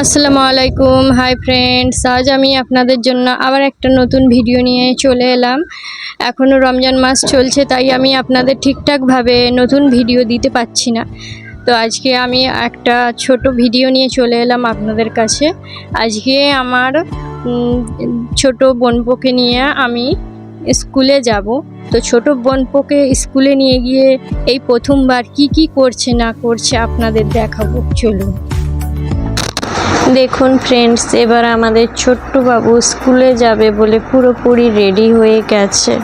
আসসালামু আলাইকুম, hi friends. আজ আমি আপনাদের জন্য আবার একটা নতুন ভিডিও নিয়ে চলে এলাম। এখনও রমজান মাস চলছে, তাই আমি আপনাদের ঠিকঠাকভাবে নতুন ভিডিও দিতে পারছি না। তো আজকে আমি একটা ছোট ভিডিও নিয়ে চলে এলাম আপনাদের কাছে। আজকে আমার ছোট বোনপোকে নিয়ে আমি স্কুলে যাব। তো ছোট বোনপোকে স্কুলে নিয়ে গিয়ে এই প্রথমবার কি কি করছে, না করছে আপনাদের দেখাবো। চলুন। দেখুন ফ্রেন্ডস এবার আমাদের ছোট্ট বাবু স্কুলে যাবে বলে পুরোপুরি রেডি হয়ে গেছে।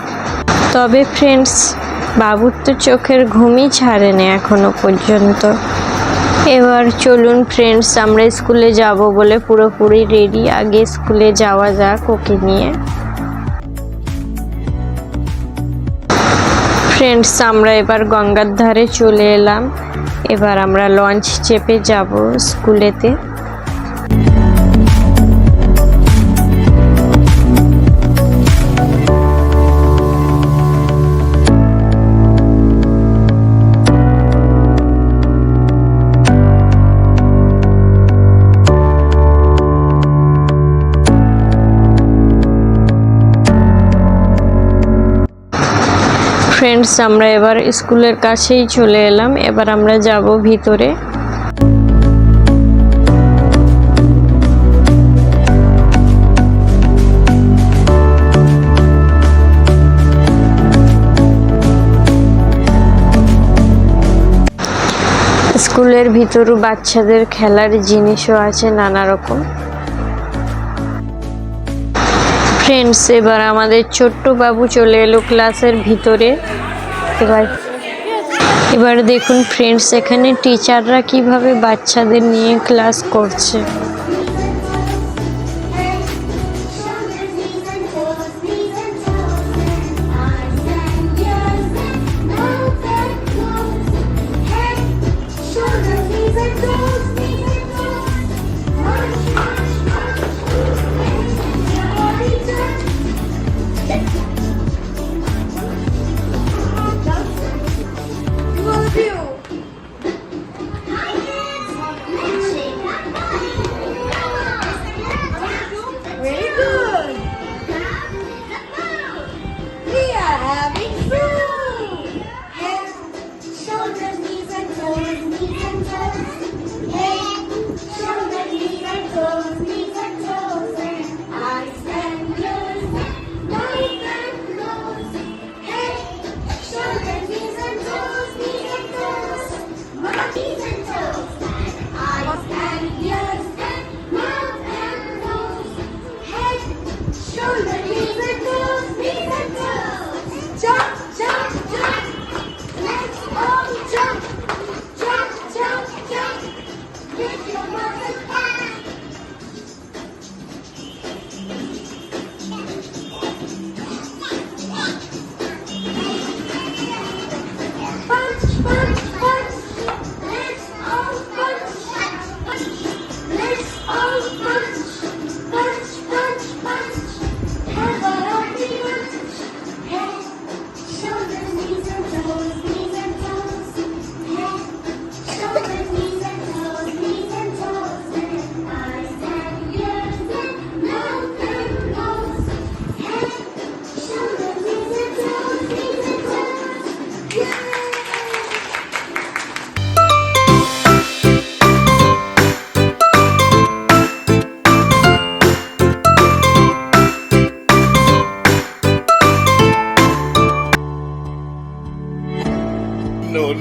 তবে ফ্রেন্ডস বাবুর তো চোখের ঘুমই ছাড়েনি এখনও পর্যন্ত। এবার চলুন ফ্রেন্ডস আমরা স্কুলে যাব বলে পুরোপুরি রেডি আগে স্কুলে যাওয়া যাক ওকে নিয়ে। ফ্রেন্ডস আমরা এবার গঙ্গার ধারে চলে এলাম। এবার আমরা লঞ্চ চেপে যাব স্কুলেতে। ফ্রেন্ডস আমরা এবার স্কুলের কাছেই চলে এলাম। এবার আমরা যাব ভিতরে। স্কুলের ভিতরও বাচ্চাদের খেলার জিনিসও আছে নানা রকম। ফ্রেন্ডস এবার আমাদের ছোট্ট বাবু চলে এলো ক্লাসের ভিতরে। এবার এবার দেখুন ফ্রেন্ডস এখানে টিচাররা কীভাবে বাচ্চাদের নিয়ে ক্লাস করছে।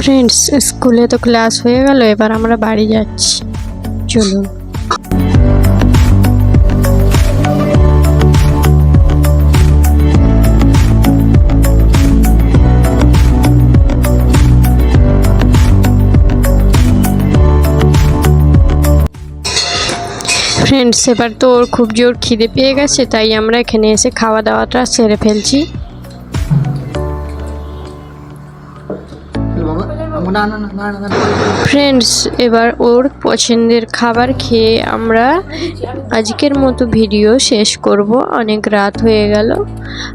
friends স্কুলে তো ক্লাস হয়ে গেল, এবার আমরা বাড়ি যাচ্ছি। চলুন। ফ্রেন্ডস এবার তো ওর খুব জোর খিদে পেয়ে গেছে, তাই আমরা এখানে এসে খাওয়া দাওয়াটা সেরে ফেলছি। ফ্রেন্ডস এবার ওর পছন্দের খাবার খেয়ে আমরা আজকের মতো ভিডিও শেষ করব। অনেক রাত হয়ে গেল।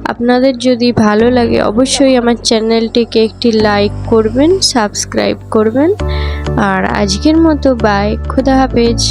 আপনাদের যদি ভালো লাগে, অবশ্যই আমার চ্যানেলটিকে একটি লাইক করবেন সাবস্ক্রাইব করবেন। আর আজকের মতো বাই খুদা হাফেজ।